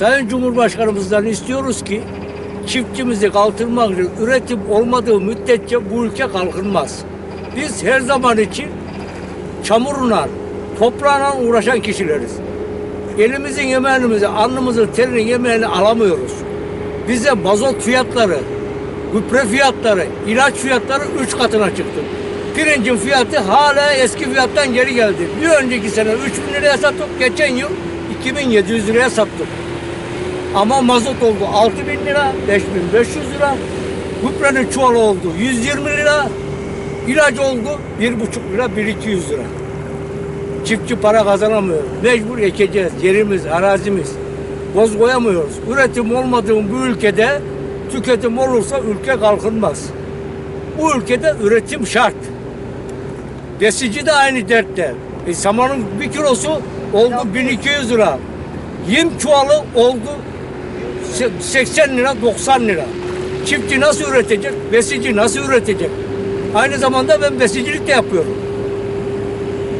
Sayın Cumhurbaşkanımızdan istiyoruz ki çiftçimizi kalkınmak için üretim olmadığı müddetçe bu ülke kalkınmaz. Biz her zaman için çamurla, toprağla uğraşan kişileriz. Elimizin yemeğimizi, alnımızın terinin yemeğini alamıyoruz. Bize mazot fiyatları, gübre fiyatları, ilaç fiyatları üç katına çıktı. Pirincin fiyatı hala eski fiyattan geri geldi. Bir önceki sene 3 bin liraya sattık, geçen yıl 2700 liraya sattık. Ama mazot oldu 6 bin lira, 5500 lira. Gübrenin çuvalı oldu 120 lira. İlaç oldu 1,5 lira, 1200 lira. Çiftçi para kazanamıyor. Mecbur ekeceğiz. Yerimiz, arazimiz. Boz koyamıyoruz. Üretim olmadığı bu ülkede tüketim olursa ülke kalkınmaz. Bu ülkede üretim şart. Besici de aynı dertte. E, samanın bir kilosu oldu 1200 lira. Yem çuvalı oldu 80 lira 90 lira. Çiftçi nasıl üretecek? Besici nasıl üretecek? Aynı zamanda ben besicilik de yapıyorum.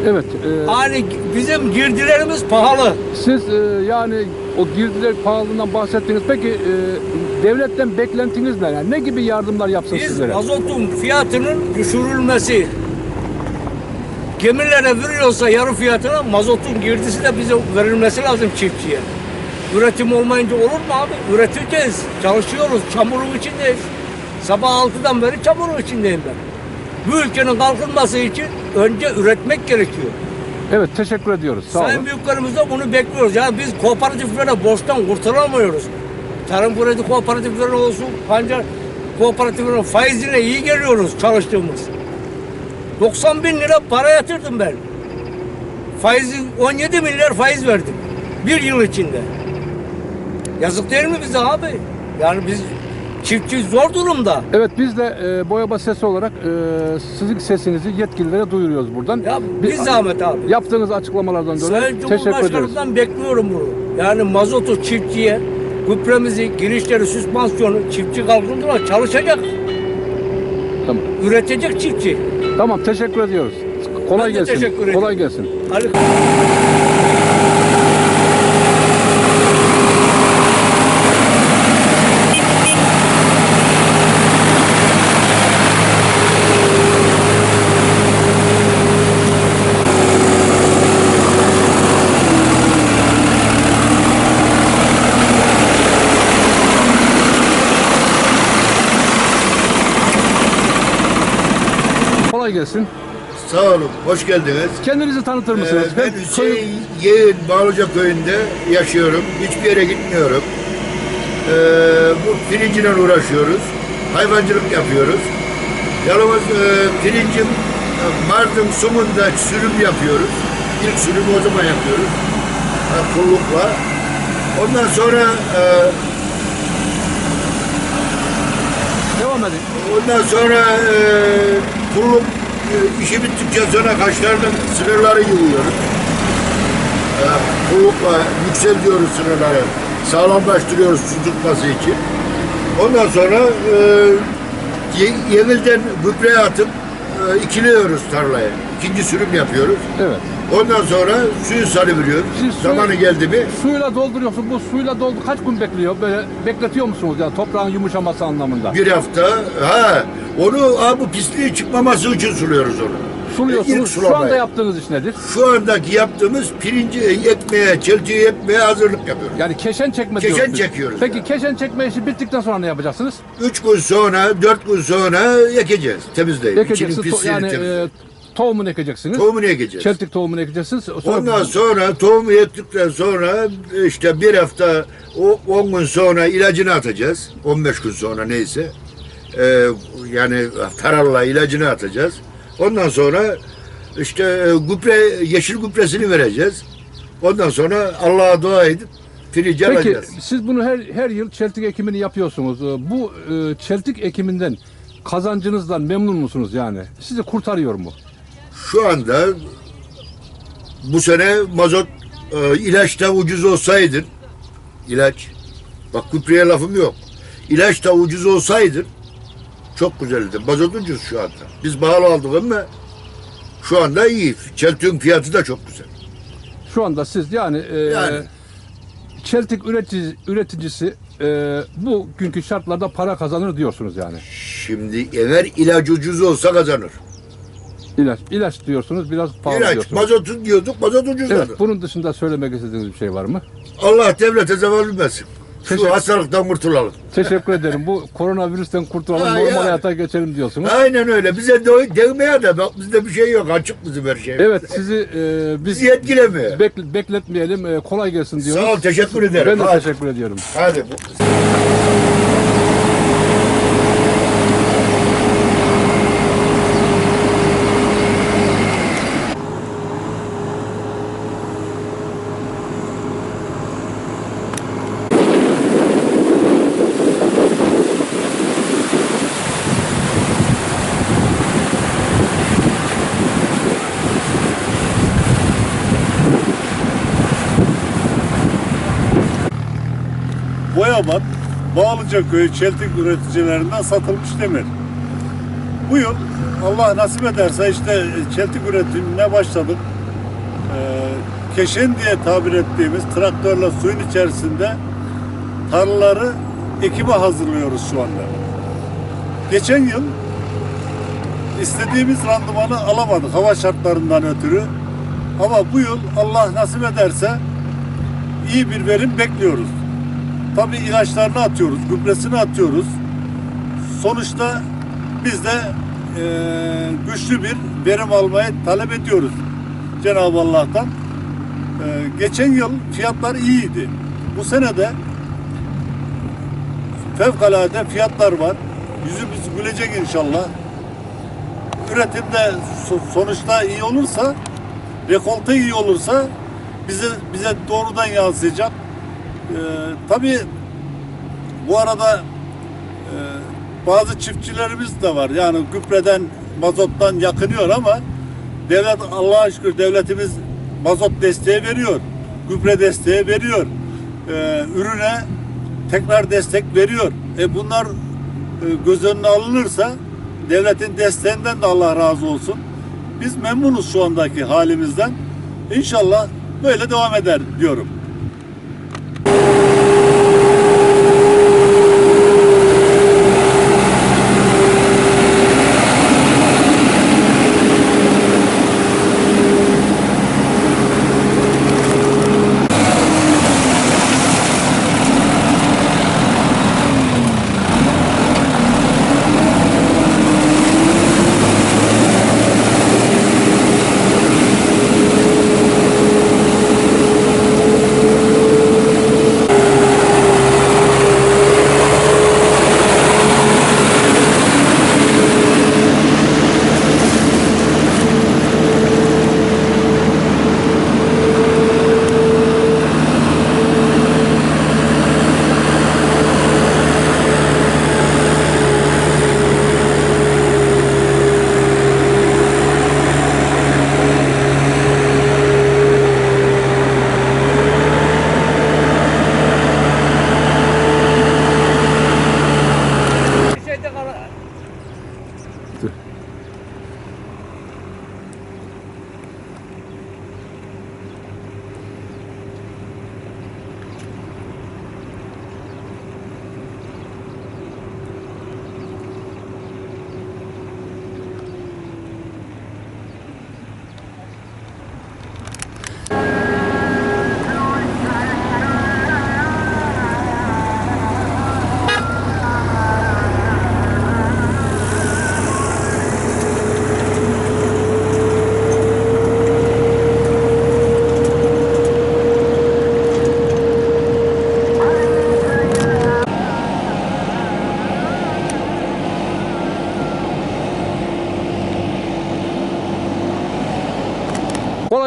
Evet. e, Yani bizim girdilerimiz pahalı. siz e, yani o girdiler pahalılığından bahsettiniz. Peki e, devletten beklentiniz ne? Yani ne gibi yardımlar yapsın Biz sizlere? mazotun fiyatının düşürülmesi. Gemilere veriliyorsa yarı fiyatına mazotun girdisi de bize verilmesi lazım çiftçiye. Üretim olmayınca olur mu abi? Üreteceğiz, çalışıyoruz, çamurun içindeyiz. Sabah 6'dan beri çamurun içindeyim ben. Bu ülkenin kalkınması için önce üretmek gerekiyor. Evet teşekkür ediyoruz. Sağ Sayın olun. büyüklerimiz de bunu bekliyoruz. Yani biz kooperatiflere borçtan kurtulamıyoruz. Tarım kredi kooperatifleri olsun, pancar kooperatiflerinin faizine iyi geliyoruz çalıştığımız. 90 bin lira para yatırdım ben. Faizi 17 milyar faiz verdim. Bir yıl içinde. Yazık değil mi bize abi? Yani biz çiftçi zor durumda. Evet biz de e, Boyaba Sesi olarak e, sizin sesinizi yetkililere duyuruyoruz buradan. Ya Bir- zahmet abi. Yaptığınız açıklamalardan dolayı Sayın teşekkür ediyoruz. Cumhurbaşkanımdan bekliyorum bunu. Yani mazotu çiftçiye, gübremizi, girişleri, süspansiyonu çiftçi kalkındılar çalışacak, Tamam. üretecek çiftçi. Tamam teşekkür ediyoruz. Kolay Ben de gelsin. teşekkür ederim. Kolay gelsin. Hadi. Kolay gelsin. Sağ olun, hoş geldiniz. Kendinizi tanıtır mısınız? Ee, ben Hüseyin soy- Yeğen Bağlıca köyünde yaşıyorum. Hiçbir yere gitmiyorum. Ee, bu pirinciyle uğraşıyoruz. Hayvancılık yapıyoruz. Yalnız e, pirincim e, Mardin Sumun'da sürüm yapıyoruz. İlk sürümü o zaman yapıyoruz. Ha, Pullukla. Ondan sonra e, Devam edin. Ondan sonra e, kurulup e, işi bittikten sonra kaşlarının sınırları yığıyoruz. E, kullukla yükseltiyoruz sınırları. Sağlamlaştırıyoruz su için. Ondan sonra e, ye- yevilden gübre atıp e, ikiliyoruz tarlayı. İkinci sürüm yapıyoruz. Evet. Ondan sonra suyu salıveriyoruz. Siz suyu- Zamanı geldi mi Suyla dolduruyorsun. Bu suyla doldu kaç gün bekliyor? Böyle bekletiyor musunuz yani toprağın yumuşaması anlamında? bir hafta ha onu ha, bu pisliği çıkmaması için suluyoruz onu. İlk Suluyorsunuz. Şu anda yaptığınız iş nedir? Şu andaki yaptığımız pirinci ekmeye, çeltiği ekmeye hazırlık yapıyoruz. Yani keşen çekme Keşen diyoruz biz. çekiyoruz Peki yani. keşen çekme işi bittikten sonra ne yapacaksınız? Üç gün sonra, dört gün sonra ekeceğiz, temizleyip. Ekeceksiniz. İçinin To- pisliğini yani temizleyip. e, tohumunu ekeceksiniz. Tohumunu ekeceğiz. Çeltik tohumunu ekeceksiniz. Sonra Ondan sonra tohumu ektikten sonra işte bir hafta, o 10 gün sonra ilacını atacağız. 15 gün sonra neyse. Ee, yani tararla ilacını atacağız. Ondan sonra işte e, gübre, yeşil gübresini vereceğiz. Ondan sonra Allah'a dua edip Peki alacağız. siz bunu her her yıl çeltik ekimini yapıyorsunuz. E, Bu e, çeltik ekiminden kazancınızdan memnun musunuz yani? Sizi kurtarıyor mu? Şu anda bu sene mazot e, ilaç da ucuz olsaydı ilaç bak gübreye lafım yok. İlaç da ucuz olsaydı çok güzeldi. Mazot ucuz şu anda. Biz pahalı aldık ama şu anda iyi. Çeltüğün fiyatı da çok güzel. Şu anda siz yani, e, Yani. çeltik üretici, üreticisi e, bugünkü şartlarda para kazanır diyorsunuz yani. Şimdi eğer ilaç ucuz olsa kazanır. İlaç, ilaç diyorsunuz biraz pahalı İlaç, diyorsunuz. mazot diyorduk, mazot ucuzladı. Evet, bunun dışında söylemek istediğiniz bir şey var mı? Allah devlete zeval vermesin. Teşekkür- Şu hastalıktan kurtulalım. Teşekkür ederim. Bu koronavirüsten kurtulalım, Ha, normal yani. hayata geçelim diyorsunuz. Aynen öyle. Bize de değmeye de bak bizde bir şey yok. Açık bizim her şey. Evet, sizi e, biz Bizi etkilemiyor. bekle- bekletmeyelim, e, kolay gelsin diyoruz. Sağ ol, teşekkür ederim. Ben de Hadi. teşekkür ediyorum. Hadi. Boyabat, Bağlıca Köyü çeltik üreticilerinden satılmış demir. Bu yıl Allah nasip ederse işte çeltik üretimine başladık. Ee, keşen diye tabir ettiğimiz traktörle suyun içerisinde tarlaları ekime hazırlıyoruz şu anda. Geçen yıl istediğimiz randımanı alamadık hava şartlarından ötürü. Ama bu yıl Allah nasip ederse iyi bir verim bekliyoruz. Tabii ilaçlarını atıyoruz, gübresini atıyoruz. Sonuçta biz de eee, güçlü bir verim almayı talep ediyoruz Cenab-ı Allah'tan. Eee, geçen yıl fiyatlar iyiydi. Bu sene de fevkalade fiyatlar var. Yüzümüz gülecek inşallah. Üretimde so- sonuçta iyi olursa, rekolte iyi olursa bize bize doğrudan yansıyacak. Ee, tabii bu arada e, bazı çiftçilerimiz de var. Yani gübreden, mazottan yakınıyor ama devlet Allah'a şükür devletimiz mazot desteği veriyor. Gübre desteği veriyor. Ee, ürüne tekrar destek veriyor. E bunlar e, göz önüne alınırsa devletin desteğinden de Allah razı olsun. Biz memnunuz şu andaki halimizden. İnşallah böyle devam eder diyorum.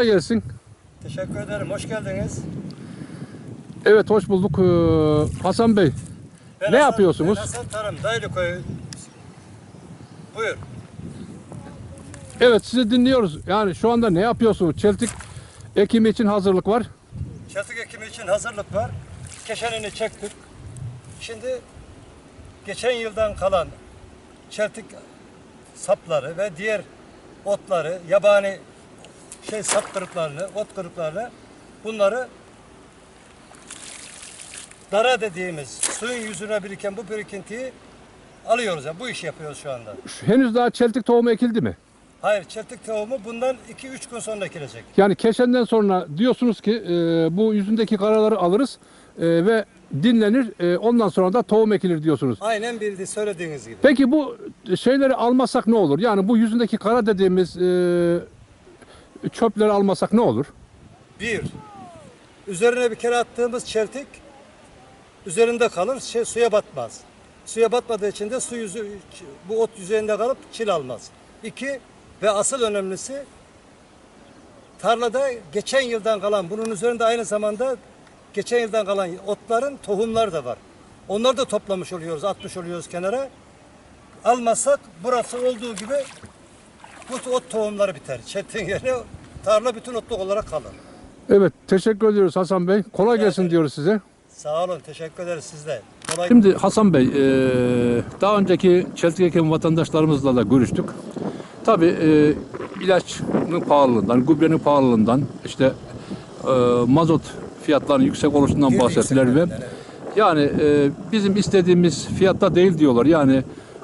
Kolay gelsin. Teşekkür ederim. Hoş geldiniz. Evet, hoş bulduk. Ee, Hasan Bey, Ben Ne Hasan- yapıyorsunuz? Ben Hasan Tarım, Daylıköy. Buyur. evet sizi dinliyoruz. Yani şu anda ne yapıyorsunuz? Çeltik ekimi için hazırlık var. Çeltik ekimi için hazırlık var. Keşenini çektik. Şimdi geçen yıldan kalan çeltik sapları ve diğer otları, yabani şey sap kırıklarını, ot kırıklarını bunları dara dediğimiz suyun yüzüne biriken bu birikintiyi alıyoruz. Yani bu işi yapıyoruz şu anda. Henüz daha çeltik tohumu ekildi mi? Hayır, çeltik tohumu bundan 2-3 gün sonra ekilecek. Yani keşenden sonra diyorsunuz ki e, bu yüzündeki karaları alırız e, ve dinlenir. e, ondan sonra da tohum ekilir diyorsunuz. Aynen bildi söylediğiniz gibi. Peki bu şeyleri almasak ne olur? Yani bu yüzündeki kara dediğimiz e, çöpleri almasak ne olur? Bir, üzerine bir kere attığımız çeltik üzerinde kalır, şey, suya batmaz. Suya batmadığı için de su yüzü, bu ot yüzeyinde kalıp çil almaz. İki, ve asıl önemlisi tarlada geçen yıldan kalan, bunun üzerinde aynı zamanda geçen yıldan kalan otların tohumları da var. Onları da toplamış oluyoruz, atmış oluyoruz kenara. Almazsak burası olduğu gibi bu ot tohumları biter. Çeltiğin yerine tarla bütün otluk olarak kalır. Evet teşekkür ediyoruz Hasan Bey. Kolay gelsin diyoruz size. Sağ olun, teşekkür ederiz siz de. Kolay Şimdi Hasan Bey, e, daha önceki çeltik eken vatandaşlarımızla da görüştük. Tabii e, ilaçın pahalılığından, gübrenin pahalılığından, işte e, mazot fiyatlarının yüksek oluşundan Girdi bahsettiler ve yani e, bizim istediğimiz fiyatta değil diyorlar. Yani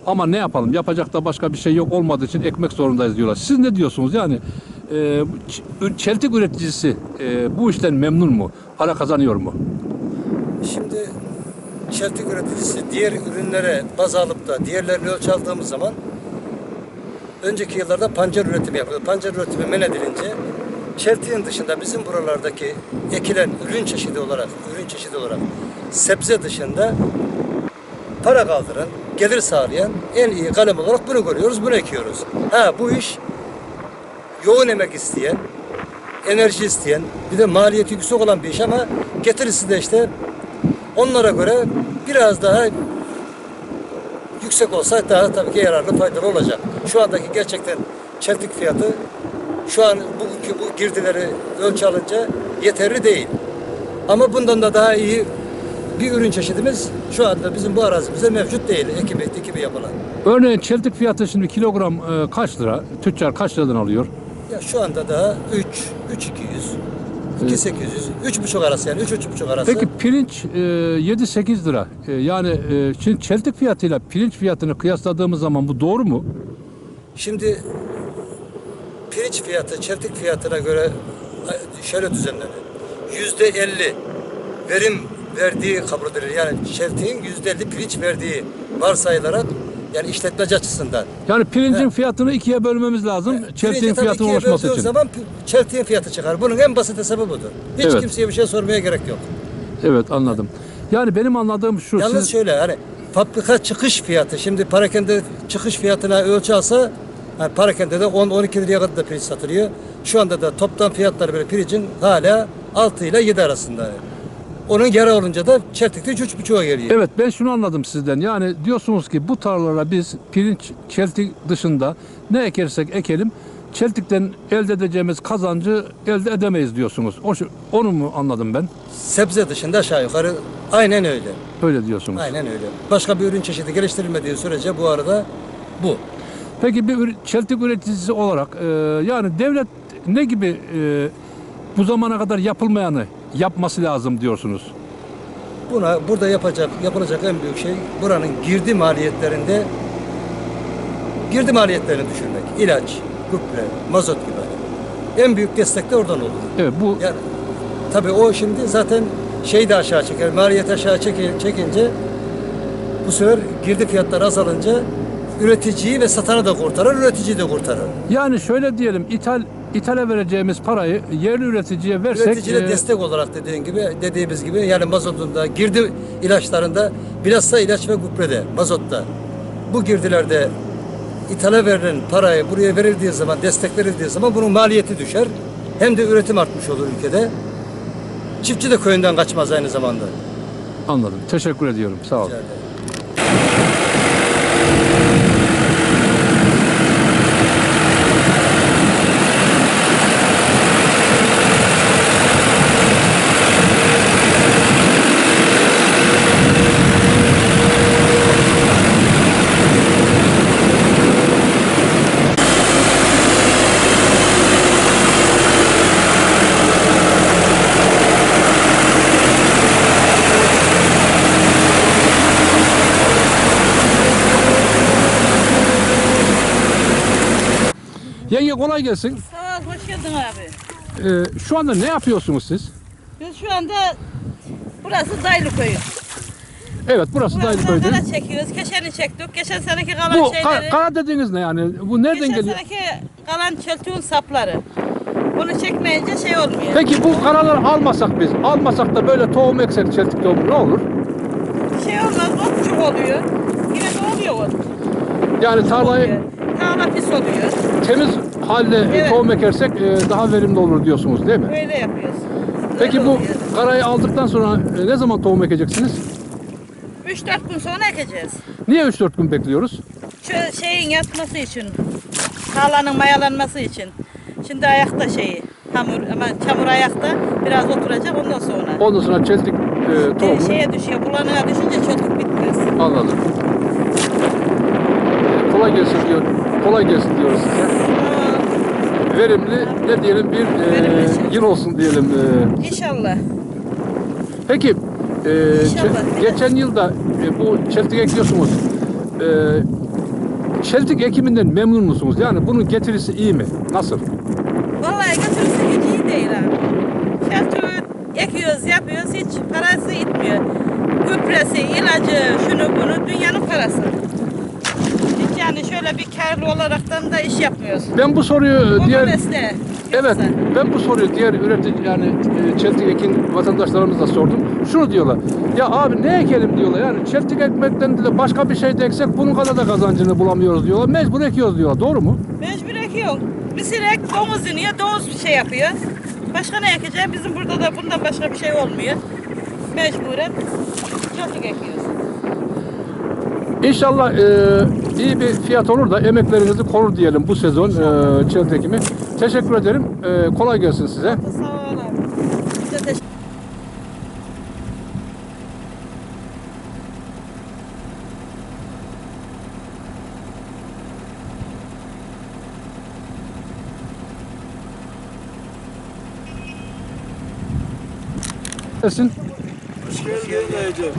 ama ne yapalım? Yapacak da başka bir şey yok olmadığı için ekmek zorundayız diyorlar. Siz ne diyorsunuz? Yani e, çeltik üreticisi e, bu işten memnun mu? Para kazanıyor mu? Şimdi çeltik üreticisi diğer ürünlere baz alıp da diğerlerini ölçü aldığımız zaman önceki yıllarda pancar üretimi yapıyordu. Pancar üretimi men edilince çeltiğin dışında bizim buralardaki ekilen ürün çeşidi olarak, ürün çeşidi olarak sebze dışında para kaldıran, gelir sağlayan en iyi kalem olarak bunu görüyoruz, bunu ekiyoruz. Ha bu iş yoğun emek isteyen, enerji isteyen, bir de maliyeti yüksek olan bir iş ama getirisi de işte onlara göre biraz daha yüksek olsa daha tabii ki yararlı faydalı olacak. Şu andaki gerçekten çeltik fiyatı şu an bugünkü bu girdileri ölçü alınca yeterli değil. Ama bundan da daha iyi bir ürün çeşidimiz şu anda bizim bu arazimizde mevcut değil. Ekimi, dikimi yapılan. Örneğin çeltik fiyatı şimdi kilogram e, kaç lira? Tüccar kaç liradan alıyor? Ya şu anda daha 3, 3 200, 2 800, 3,5 arası yani 3 3,5 arası. Peki pirinç e, 7-8 lira. E, yani e, şimdi çeltik fiyatıyla pirinç fiyatını kıyasladığımız zaman bu doğru mu? Şimdi pirinç fiyatı çeltik fiyatına göre şöyle düzenlenir. Yüzde elli verim verdiği kabul edilir. Yani çeltiğin yüzde elli pirinç verdiği varsayılarak yani işletmeci açısından. Yani pirincin fiyatını ikiye bölmemiz lazım. Çeltiğin Pirinci tabii fiyatına ulaşması için. zaman çeltiğin fiyatı çıkar. Bunun en basit hesabı budur. Hiç Evet. kimseye bir şey sormaya gerek yok. Evet anladım. Yani benim anladığım şu. Yalnız siz- şöyle hani fabrika çıkış fiyatı şimdi parakende çıkış fiyatına ölçü alsa yani parakende de 10-12 liraya kadar da pirinç satılıyor. Şu anda da toptan fiyatları böyle pirincin hala 6 ile 7 arasında. Onun yarı olunca da çeltikte 3-3,5'a geliyor. Evet ben şunu anladım sizden. Yani diyorsunuz ki bu tarlalara biz pirinç, çeltik dışında ne ekersek ekelim çeltikten elde edeceğimiz kazancı elde edemeyiz diyorsunuz. O, onu mu anladım ben? Sebze dışında aşağı yukarı aynen öyle. Öyle diyorsunuz. Aynen öyle. Başka bir ürün çeşidi geliştirilmediği sürece bu arada bu. Peki bir çeltik üreticisi olarak e, yani devlet ne gibi e, bu zamana kadar yapılmayanı yapması lazım diyorsunuz? Buna burada yapacak yapılacak en büyük şey buranın girdi maliyetlerinde girdi maliyetlerini düşürmek. İlaç, gübre, mazot gibi. En büyük destek de oradan olur. Evet bu Yani tabii o şimdi zaten şeyi de aşağı çeker. Maliyet aşağı çeki- çekince bu sefer girdi fiyatları azalınca üreticiyi ve satanı da kurtarır, üreticiyi de kurtarır. yani şöyle diyelim ithal ithale vereceğimiz parayı yerli üreticiye versek Üreticiye e, destek olarak dediğin gibi dediğimiz gibi yani mazotunda girdi ilaçlarında bilhassa ilaç ve gübrede mazotta bu girdilerde ithale verilen parayı buraya verildiği zaman destek verildiği zaman bunun maliyeti düşer. Hem de üretim artmış olur ülkede. Çiftçi de köyünden kaçmaz aynı zamanda. anladım. Teşekkür ediyorum. Sağ olun. Kolay gelsin. Sağ ol, hoş geldin abi. Ee, şu anda ne yapıyorsunuz siz? Biz şu anda burası Daylı köyü. Evet burası Burası köyde. kara çekiyoruz. Keşeni çektik. Geçen seneki kalan Bu şeyleri. ka- kara dediğiniz ne yani? Bu nereden geçen geliyor? seneki kalan çöltüğün sapları. Bunu çekmeyince şey olmuyor. Peki bu karaları almasak biz, almasak da böyle tohum eksek çeltik tohumu ne olur? Şey olmaz, otçuk oluyor. Yine de oluyor ot. Yani tarlayı. Tarla pis oluyor. temiz halde Evet. tohum ekersek e, daha verimli olur diyorsunuz değil mi? Böyle yapıyoruz. Peki Öyle bu oluyor. karayı aldıktan sonra e, ne zaman tohum ekeceksiniz? 3-4 gün sonra ekeceğiz. Niye 3-4 gün bekliyoruz? Şu şeyin yatması için. Tarlanın mayalanması için. Şimdi ayakta şeyi. Hamur ama çamur ayakta biraz oturacak ondan sonra. Ondan sonra çeltik e, Bir tohumu şeye düşüyor, bulanığa düşünce çöldük bitmez. anladım. E, kolay gelsin diyor. Kolay gelsin diyoruz size. Verimli ne diyelim bir e, yıl olsun diyelim. E, İnşallah. Peki e, İnşallah. çe- geçen yılda e, bu çeltik ekiyorsunuz. E, çeltik ekiminden memnun musunuz? Yani bunun getirisi iyi mi? Nasıl? Vallahi hiç iyi değil abi. Şartı ekiyoruz, yapıyoruz, hiç parası itmiyor. Gübresi, ilacı, şunu bunu dünyanın parası. Yani şöyle bir karlı olaraktan da iş yapmıyoruz. Ben bu soruyu O diğer mesle. Evet, Yoksa- ben bu soruyu diğer üretici yani e, çeltik ekin vatandaşlarımıza sordum. Şunu diyorlar. Ya abi ne ekelim diyorlar. Yani çeltik ekmekten de başka bir şey de eksek bunun kadar da kazancını bulamıyoruz diyorlar. Mecbur ekiyoruz diyorlar. Doğru mu? Mecbur ekiyorsun. Bir sinek domuz iniyor, domuz bir şey yapıyor. Başka ne ekeceğim? Bizim burada da bundan başka bir şey olmuyor. Mecburen çocuk ekiyoruz. İnşallah e, iyi bir fiyat olur da emeklerinizi korur diyelim bu sezon e, çeltik ekimi. Teşekkür ederim. E, kolay gelsin size. Sağ ol abi. Size teşekkür Gelsin. Dayıcığım.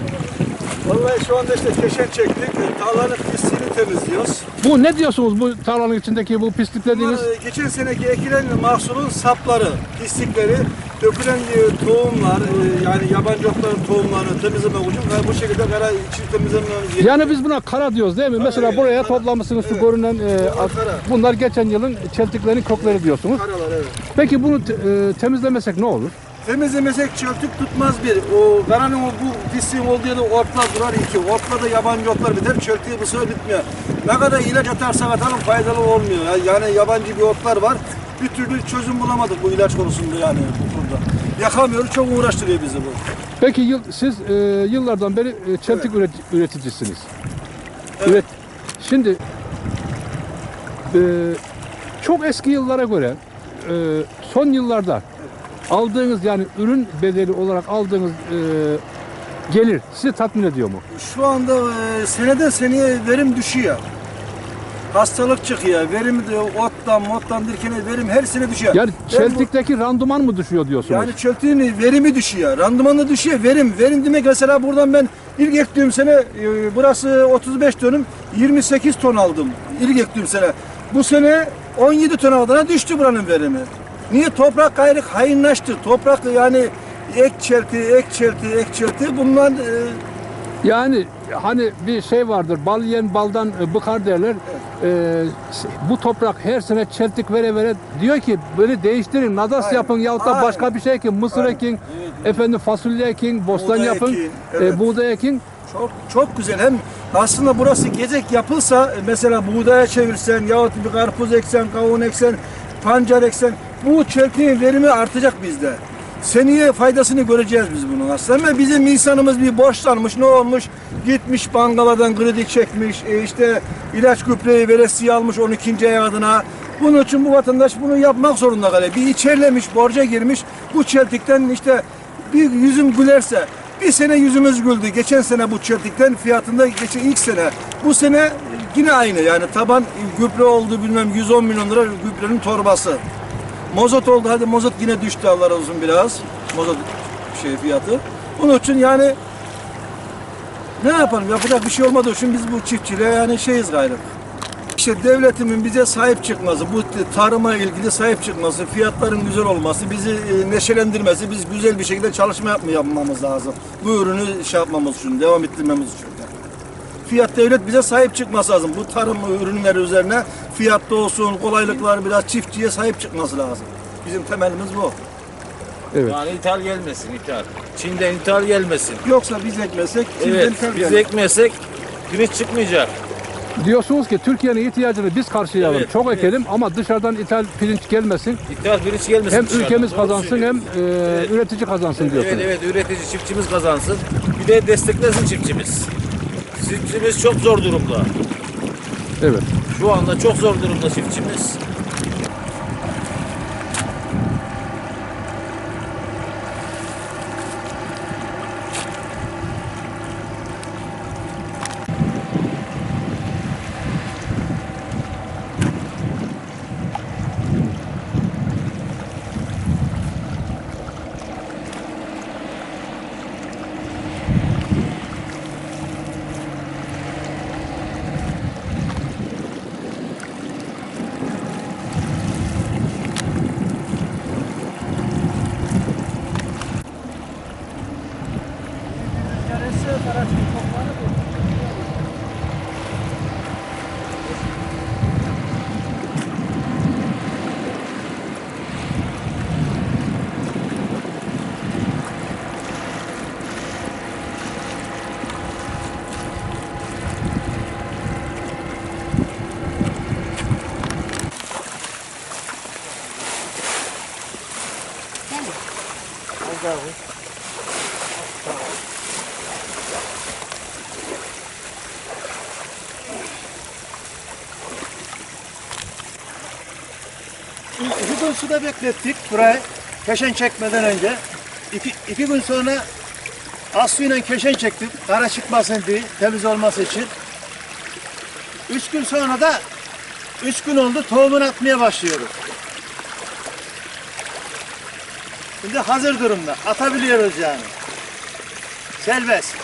Vallahi şu anda işte keşen çektik. E, Tarlanın pisliğini temizliyoruz. Bu ne diyorsunuz bu tarlanın içindeki bu pislik dediğiniz? Bunlar, e, geçen seneki ekilen mahsulün sapları, pislikleri, dökülen e, tohumlar, e, yani yabancı otların tohumlarını temizlemek için ve bu şekilde kara içi temizlememiz gerekiyor. Yani biz buna kara diyoruz değil mi? Mesela evet, buraya kara. toplamışsınız şu Evet. görünen e, Bunlar kara. bunlar geçen yılın çeltiklerin kökleri diyorsunuz. Karalar evet. Peki bunu te- e, temizlemesek ne olur? Temizlemesek çöktük tutmaz bir. O karanın o bu pisliğin olduğu yerde otlar durar iki. Otlarda yabancı otlar biter, çöktüğü bu sefer bitmiyor. Ne kadar ilaç atarsak atalım faydalı olmuyor. Ya- Yani yabancı bir otlar var. Bir türlü çözüm bulamadık bu ilaç konusunda yani bu konuda. Yakamıyoruz, çok uğraştırıyor bizi bu. Peki yıl, siz e, yıllardan beri e, çeltik üret- üreticisiniz. Üret. Şimdi e, çok eski yıllara göre e, son yıllarda aldığınız yani ürün bedeli olarak aldığınız e, gelir sizi tatmin ediyor mu? Şu anda e, seneden seneye verim düşüyor. Hastalık çıkıyor. Verim de ottan, mottan derken verim her sene düşüyor. Yani Ben bu- çeltikteki randıman mı düşüyor diyorsunuz? Yani çöktüğün verimi düşüyor. Randımanı düşüyor. Verim. Verim demek mesela buradan ben ilk ektiğim sene e, burası 35 dönüm 28 ton aldım. İlk ektiğim sene. Bu sene 17 ton aldığına düştü buranın verimi. Niye? Toprak gayrı hainlaştı. Toprak yani ek çelti, ek çelti, ek çelti bundan e, Yani hani bir şey vardır, bal yiyen baldan e, bıkar derler. Ee, bu toprak her sene çeltik vere vere diyor ki böyle değiştirin, nadas Aynen. yapın yahut da Aynen. başka bir şey ekin, mısır Aynen. ekin, efendim fasulye ekin, bostan Buğday yapın, ekin, e, evet. buğday ekin. Çok çok güzel. Hem aslında burası gezek yapılsa e, mesela buğdaya çevirsen yahut bir karpuz eksen, kavun eksen, pancar eksen bu çeltiğin verimi artacak bizde. Seneye faydasını göreceğiz biz bunun aslında. Ama bizim insanımız bir borçlanmış. Ne olmuş? Gitmiş bankalardan kredi çekmiş. e, işte ilaç gübreyi veresiye almış 12. ay adına. Bunun için bu vatandaş bunu yapmak zorunda kalıyor. Bir içerlemiş, borca girmiş. Bu çeltikten işte bir yüzüm gülerse bir sene yüzümüz güldü. Geçen sene bu çeltikten fiyatında geçen ilk sene. Bu sene yine aynı yani taban gübre oldu bilmem 110 milyon lira gübrenin torbası. Mozot oldu hadi mozot yine düştü Allah razı olsun biraz. Mozot şey fiyatı. Bunun için yani ne yapalım yapacak bir şey olmadığı için biz bu çiftçiliğe yani şeyiz gayrı. İşte devletimin bize sahip çıkması, bu tarıma ilgili sahip çıkması, fiyatların güzel olması, bizi e, neşelendirmesi, biz güzel bir şekilde çalışma yapma yapmamız lazım. Bu ürünü şey yapmamız için, devam ettirmemiz için. Fiyat devlet bize sahip çıkması lazım. Bu tarım ürünleri üzerine fiyatta olsun, kolaylıklar biraz çiftçiye sahip çıkması lazım. Bizim temelimiz bu. Evet. Yani ithal gelmesin ithal. Çin'den ithal gelmesin. Yoksa biz ekmesek, Çin'den Evet ithal biz ekmesek pirinç çıkmayacak. Diyorsunuz ki Türkiye'nin ihtiyacını biz karşılayalım. Evet, Çok evet. ekelim ama dışarıdan ithal pirinç gelmesin. İthal pirinç gelmesin Hem dışarıdan. ülkemiz Doğru kazansın hem e, üretici kazansın diyorsunuz. Evet evet üretici çiftçimiz kazansın. Bir de desteklesin çiftçimiz. Çiftçimiz çok zor durumda. Evet. Şu anda çok zor durumda çiftçimiz. İki gün suda beklettik burayı. Keşen çekmeden önce. İki, iki gün sonra az suyla keşen çektik. Kara çıkmasın diye, temiz olması için. Üç gün sonra da üç gün oldu tohumunu atmaya başlıyoruz. Şimdi hazır durumda. Atabiliyoruz yani. Serbest.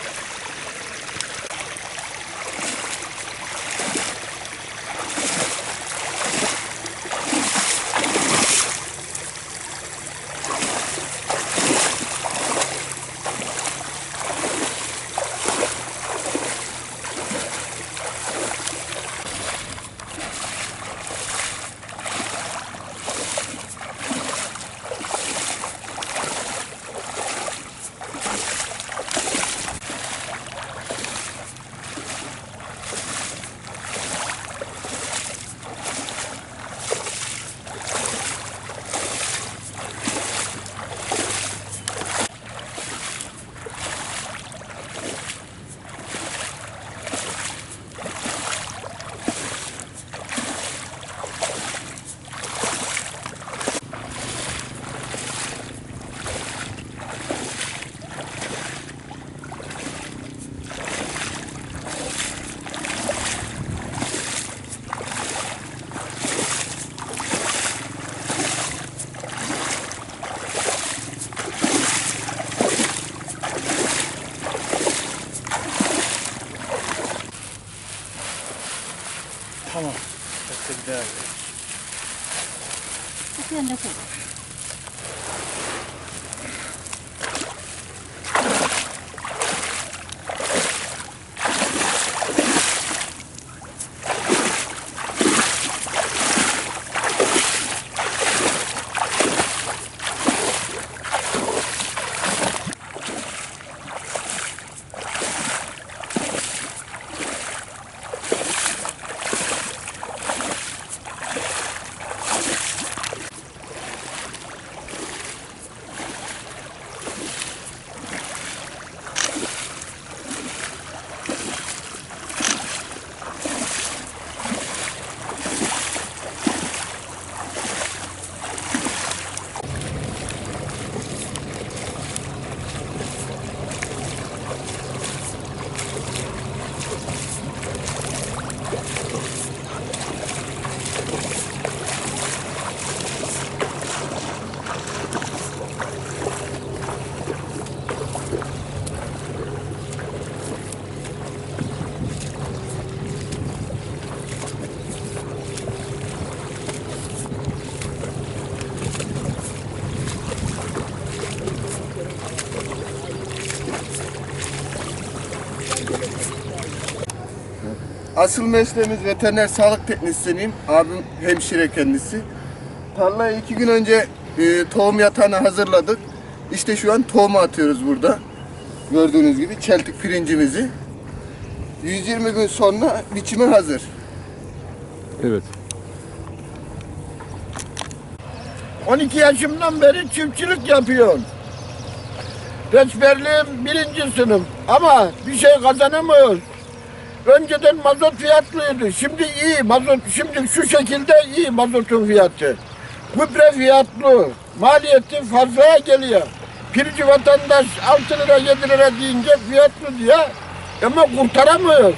Asıl mesleğimiz veteriner sağlık teknisyeniyim. Abim hemşire kendisi. Tarlaya iki gün önce e, tohum yatağını hazırladık. İşte şu an tohumu atıyoruz burada. Gördüğünüz gibi çeltik pirincimizi. 120 gün sonra biçime hazır. Evet. 12 yaşımdan beri çiftçilik yapıyorum. Reçberliğim birinci sınıf ama bir şey kazanamıyoruz. Önceden mazot fiyatlıydı. Şimdi iyi mazot. Şimdi şu şekilde iyi mazotun fiyatı. Gübre fiyatlı. Maliyeti fazlaya geliyor. Pirinci vatandaş 6 lira 7 lira deyince fiyatlı diye ama kurtaramıyoruz.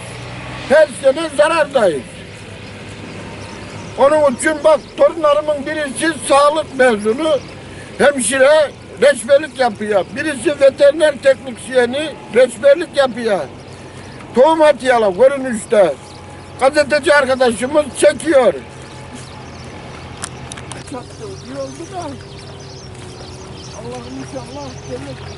Her sene zarardayız. Onun için bak torunlarımın birisi sağlık mezunu, hemşire reçberlik yapıyor. Birisi veteriner teknisyeni reçberlik yapıyor. Tohum atıyorlar görünüşte. Gazeteci arkadaşımız çekiyor. İyi oldu da. Allah'ım inşallah cennet